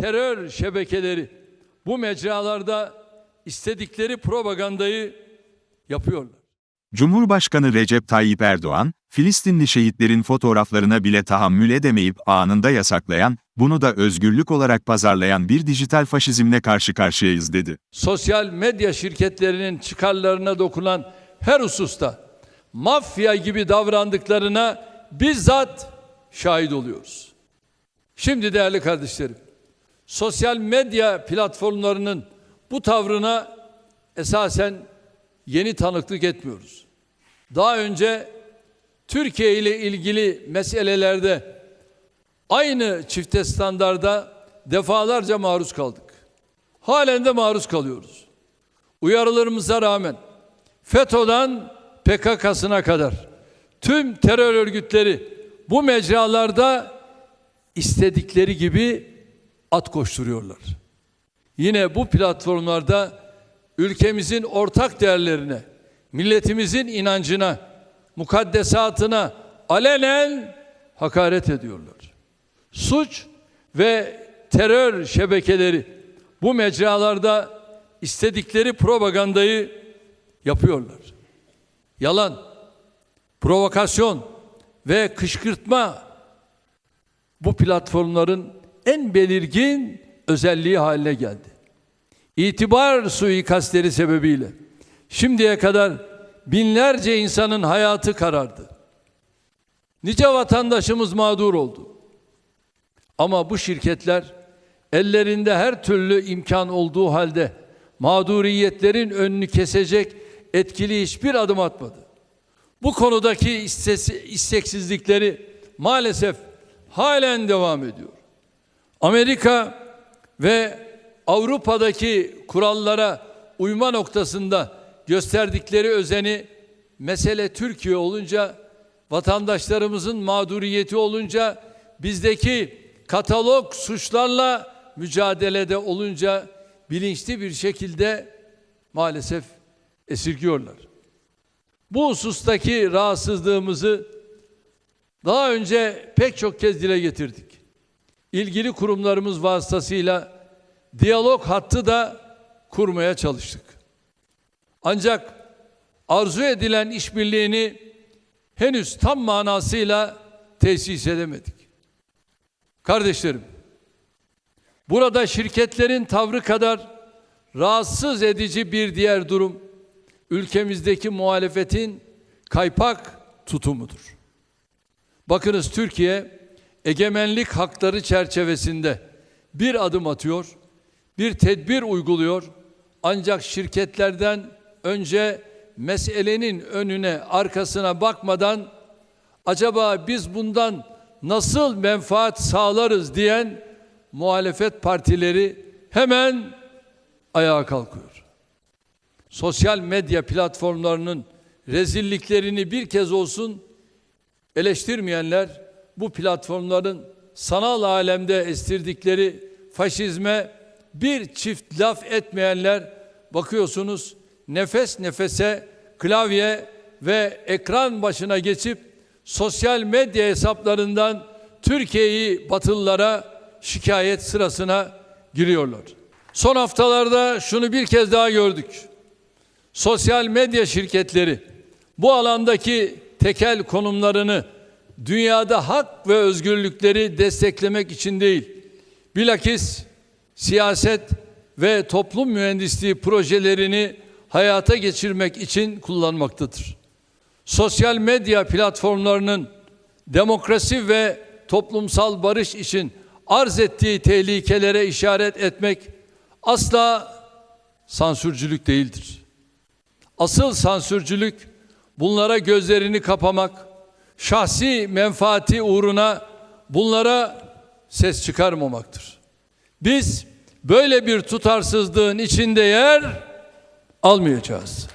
terör şebekeleri bu mecralarda istedikleri propagandayı yapıyorlar. Cumhurbaşkanı Recep Tayyip Erdoğan, Filistinli şehitlerin fotoğraflarına bile tahammül edemeyip anında yasaklayan, bunu da özgürlük olarak pazarlayan bir dijital faşizmle karşı karşıyayız dedi. Sosyal medya şirketlerinin çıkarlarına dokunan her hususta mafya gibi davrandıklarına bizzat şahit oluyoruz. Şimdi değerli kardeşlerim, sosyal medya platformlarının bu tavrına esasen yeni tanıklık etmiyoruz. Daha önce Türkiye ile ilgili meselelerde aynı çifte standarda defalarca maruz kaldık. Halen de maruz kalıyoruz. Uyarılarımıza rağmen FETÖ'den PKK'sına kadar tüm terör örgütleri bu mecralarda istedikleri gibi at koşturuyorlar. Yine bu platformlarda ülkemizin ortak değerlerine, milletimizin inancına, mukaddesatına alenen hakaret ediyorlar. Suç ve terör şebekeleri bu mecralarda istedikleri propagandayı yapıyorlar. Yalan, provokasyon ve kışkırtma bu platformların en belirgin özelliği haline geldi. İtibar suikastleri sebebiyle şimdiye kadar binlerce insanın hayatı karardı. Nice vatandaşımız mağdur oldu. Ama bu şirketler ellerinde her türlü imkan olduğu halde mağduriyetlerin önünü kesecek etkili hiçbir adım atmadı. Bu konudaki isteksizlikleri maalesef halen devam ediyor. Amerika ve Avrupa'daki kurallara uyma noktasında gösterdikleri özeni mesele Türkiye olunca vatandaşlarımızın mağduriyeti olunca bizdeki katalog suçlarla mücadelede olunca bilinçli bir şekilde maalesef esirgiyorlar. Bu husustaki rahatsızlığımızı daha önce pek çok kez dile getirdik. İlgili kurumlarımız vasıtasıyla diyalog hattı da kurmaya çalıştık. Ancak arzu edilen işbirliğini henüz tam manasıyla tesis edemedik. Kardeşlerim, burada şirketlerin tavrı kadar rahatsız edici bir diğer durum ülkemizdeki muhalefetin kaypak tutumudur. Bakınız Türkiye egemenlik hakları çerçevesinde bir adım atıyor, bir tedbir uyguluyor. Ancak şirketlerden önce meselenin önüne, arkasına bakmadan acaba biz bundan nasıl menfaat sağlarız diyen muhalefet partileri hemen ayağa kalkıyor. Sosyal medya platformlarının rezilliklerini bir kez olsun eleştirmeyenler bu platformların sanal alemde estirdikleri faşizme bir çift laf etmeyenler bakıyorsunuz nefes nefese klavye ve ekran başına geçip sosyal medya hesaplarından Türkiye'yi batılılara şikayet sırasına giriyorlar. Son haftalarda şunu bir kez daha gördük. Sosyal medya şirketleri bu alandaki tekel konumlarını dünyada hak ve özgürlükleri desteklemek için değil, bilakis siyaset ve toplum mühendisliği projelerini hayata geçirmek için kullanmaktadır. Sosyal medya platformlarının demokrasi ve toplumsal barış için arz ettiği tehlikelere işaret etmek asla sansürcülük değildir. Asıl sansürcülük bunlara gözlerini kapamak, şahsi menfaati uğruna bunlara ses çıkarmamaktır. Biz böyle bir tutarsızlığın içinde yer almayacağız.